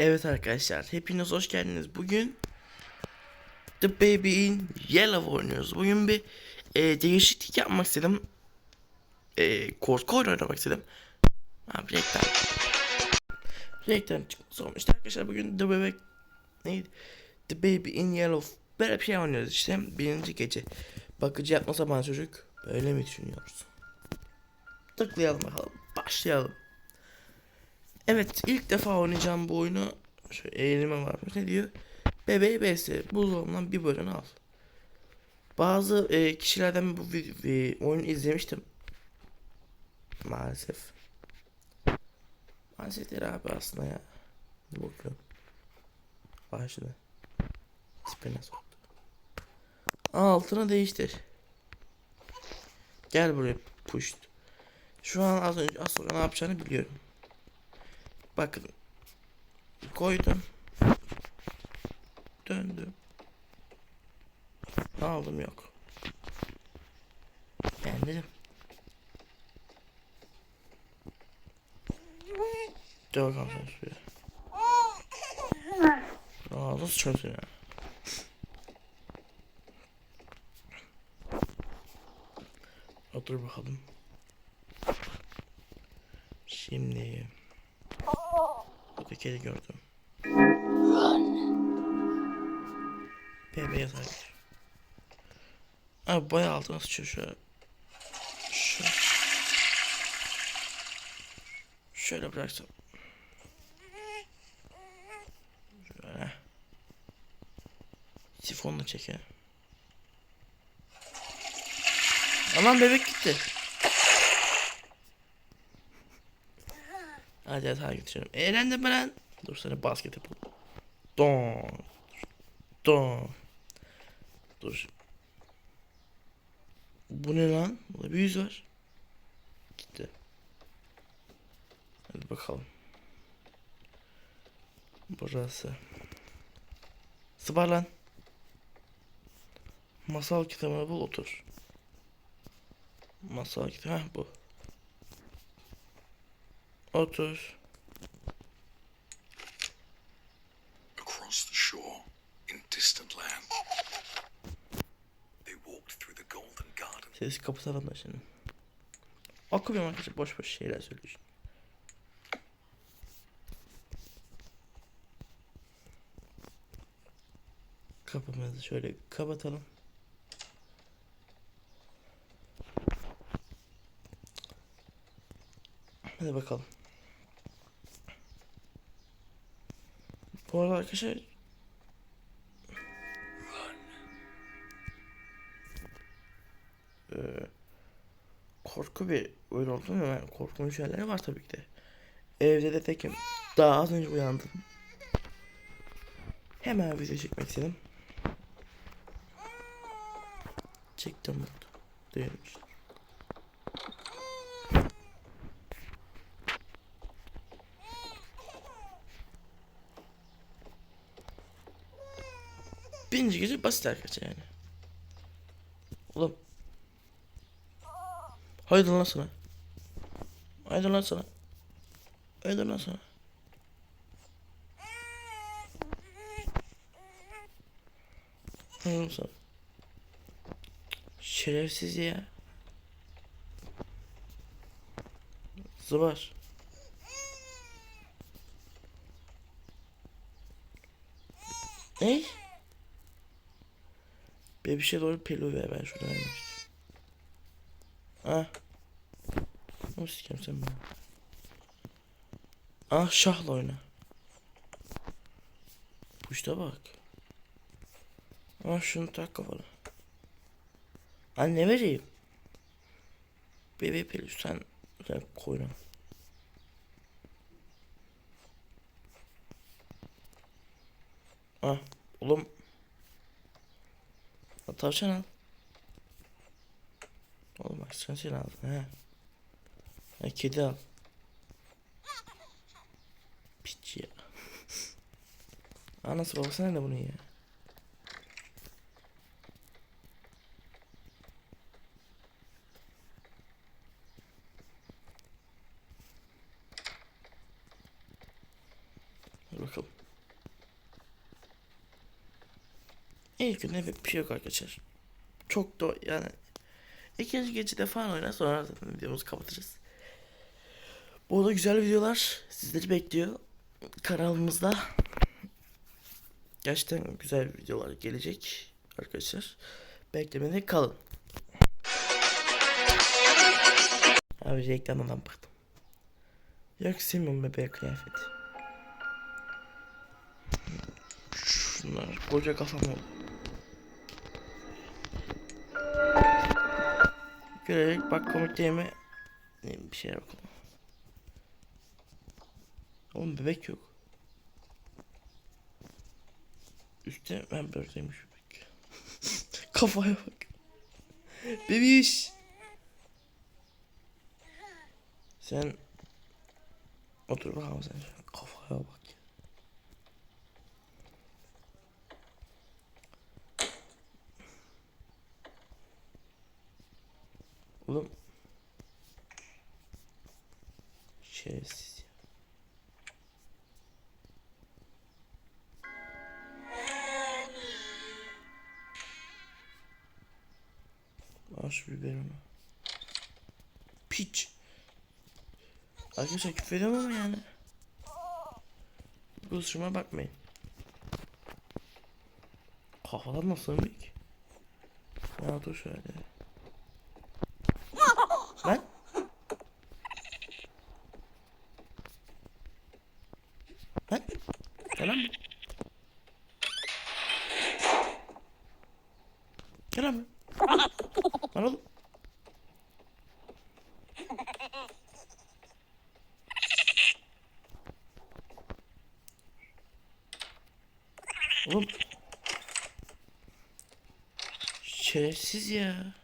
Evet arkadaşlar hepiniz hoş geldiniz. Bugün The Baby in Yellow oynuyoruz. Bugün bir e, değişiklik yapmak istedim. E, korku oyunu oynamak istedim. Abi reklam. Reklam çıkmış olmuş. İşte arkadaşlar bugün The Bebek neydi? The Baby in Yellow böyle bir şey oynuyoruz işte. Birinci gece. Bakıcı yapmasa bana çocuk. Böyle mi düşünüyoruz? Tıklayalım bakalım. Başlayalım. Evet ilk defa oynayacağım bu oyunu. Şöyle eğilime varmış. Ne diyor? Bebeği besle. Buzdolabından bir bölüm al. Bazı e, kişilerden bu vi- oyunu izlemiştim. Maalesef. Maalesef değil abi aslında ya. Bakalım. Başladı. Spine soktu. Altına değiştir. Gel buraya push. Şu an az önce az sonra ne yapacağını biliyorum. Bakın. Koydum. Döndüm. Aldım yok. Dur bakalım sen şuraya. Aa nasıl çözdün ya? Otur bakalım. Şimdi Kedi gördüm. Bebeğe takip. Abi bayağı altına sıçıyor şu. Şu. Şöyle bıraksam. Şöyle. Sifonla çeke. Aman bebek gitti. Hadi hadi geçelim. Eğlendim ben lan. Dur sana basket yapalım. Don. Don. Dur. Bu ne lan? Burada bir yüz var. Gitti. Hadi bakalım. Burası. Sıvar lan. Masal kitabını bul otur. Masal kitabı bu. Otur. across the shore in distant land. They walked through the golden garden. Ses kapatalım da şimdi. Okumuyorum arkadaşlar boş boş şeyler söylüyor. Kapımızı şöyle kapatalım. Hadi bakalım. Bu arada arkadaşlar korku bir oyun oldu mu? Yani korkunç şeyler var tabii ki de. Evde de tekim. Daha az önce uyandım. Hemen video çekmek istedim. Çektim. Birinci gece basit arkadaşlar yani. Oğlum Haydi lan sana. Haydi lan sana. Haydi lan sana. Haydi. Şerefsiz ya. Zıbar. Ne? Şey doğru pelu ver ben şuradan vermiştim. Ah. Nasıl sikeyim sen beni? Ah şahla oyna. Puşta bak. Ah şunu tak kafana. Anne vereyim. Bebe peluş sen, sen koyna. Ah oğlum. Tavşan al. Oğlum bak sen sen aldın he. Ha kedi al. Piç ya. Anası babası nerede bunun ya? Hadi bakalım. İlk günde bir şey yok arkadaşlar. Çok da yani ikinci gecede falan oynar sonra zaten videomuzu kapatırız. Bu arada güzel videolar sizleri bekliyor. Kanalımızda gerçekten güzel videolar gelecek arkadaşlar. Beklemede kalın. Abi reklamdan baktım. Yok sevmiyorum bebeğe kıyafet. Şunlar koca kafam oldu. Görerek bak komik değil mi? Bir şeyler okudum. Oğlum bebek yok. Üstte ben böyleymiş bebek. Kafaya bak. Bebiş. Sen otur bakalım sen. Kafaya bak. Oğlum. Şerefsiz ya. Al şu biberimi. Piç. Arkadaşlar küfür ediyorum ama yani. Kusuruma bakmayın. Kafalar nasıl büyük? Ya dur şöyle. Lan. Lan. Gel lan. Gel lan. Lan oğlum. Oğlum. Şerefsiz ya.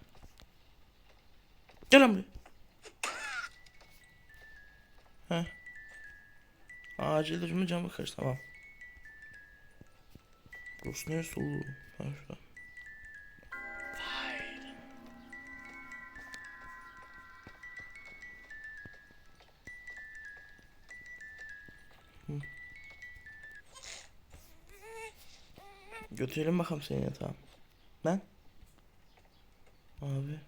Gel lan buraya. Heh. Acil durumu camı kaç tamam. Burası neresi oğlum? Ha şurada. Götürelim bakalım seni yatağa. Ben? Abi.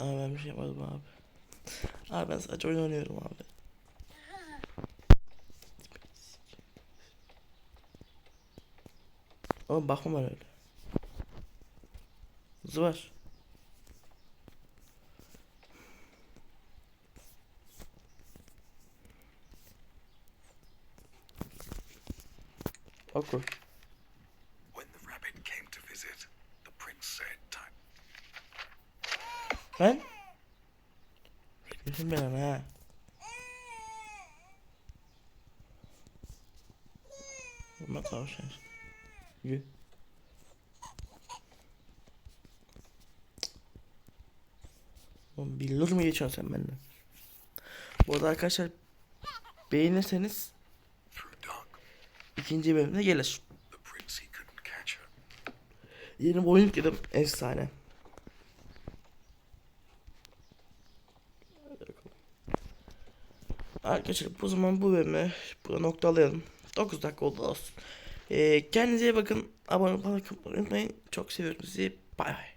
Abi ben bir şey yapmadım abi. Abi ben sadece oyun oynuyorum abi. Oğlum bakma bana öyle. Oku. Prince said, Time Lan. Kesin ben ha. Ama tavşan Yürü. Oğlum billur mu geçiyorsun sen benden? Bu arada arkadaşlar beğenirseniz ikinci bölümde gelir. Yeni bir oyun yükledim. Efsane. Arkadaşlar bu zaman bu bölümü burada noktalayalım. 9 dakika oldu olsun. Kendinize iyi bakın. Abone olmayı unutmayın. Çok seviyorum sizi. Bay bay.